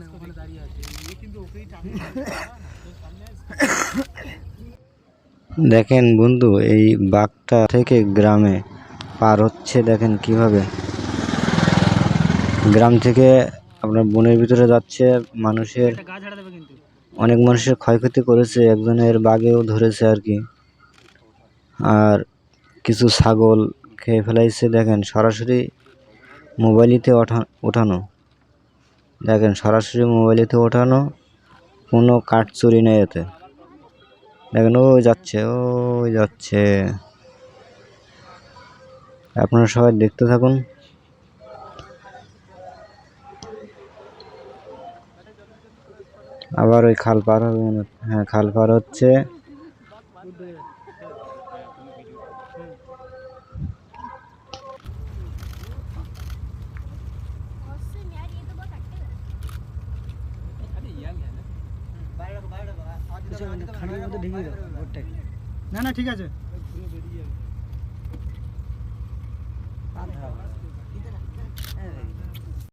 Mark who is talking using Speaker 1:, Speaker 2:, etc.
Speaker 1: ওখানে ওখানে দাঁড়িয়ে আছে। কিন্তু ওকেই
Speaker 2: দেখেন বন্ধু এই বাঘটা থেকে গ্রামে পার হচ্ছে দেখেন কীভাবে। গ্রাম থেকে আপনার বনের ভিতরে যাচ্ছে মানুষের অনেক মানুষের ক্ষয়ক্ষতি করেছে একজনের বাঘেও ধরেছে আর কি। আর কিছু ছাগল খেয়ে ফেলাইছে দেখেন সরাসরি মোবাইলেতে ওঠা ওঠানো। দেখেন, সরাসরি মোবাইলেতে ওঠানো কোনো কাঠ চুরি নেই এতে। দেখেন, ওই যাচ্ছে ওই যাচ্ছে। আপনারা সবাই দেখতে থাকুন। আবার ওই খাল পার হবে হ্যাঁ খাল পার হচ্ছে।
Speaker 1: খানের মধ্যে ঢেকে দাও ভোটটাকে না না ঠিক আছে।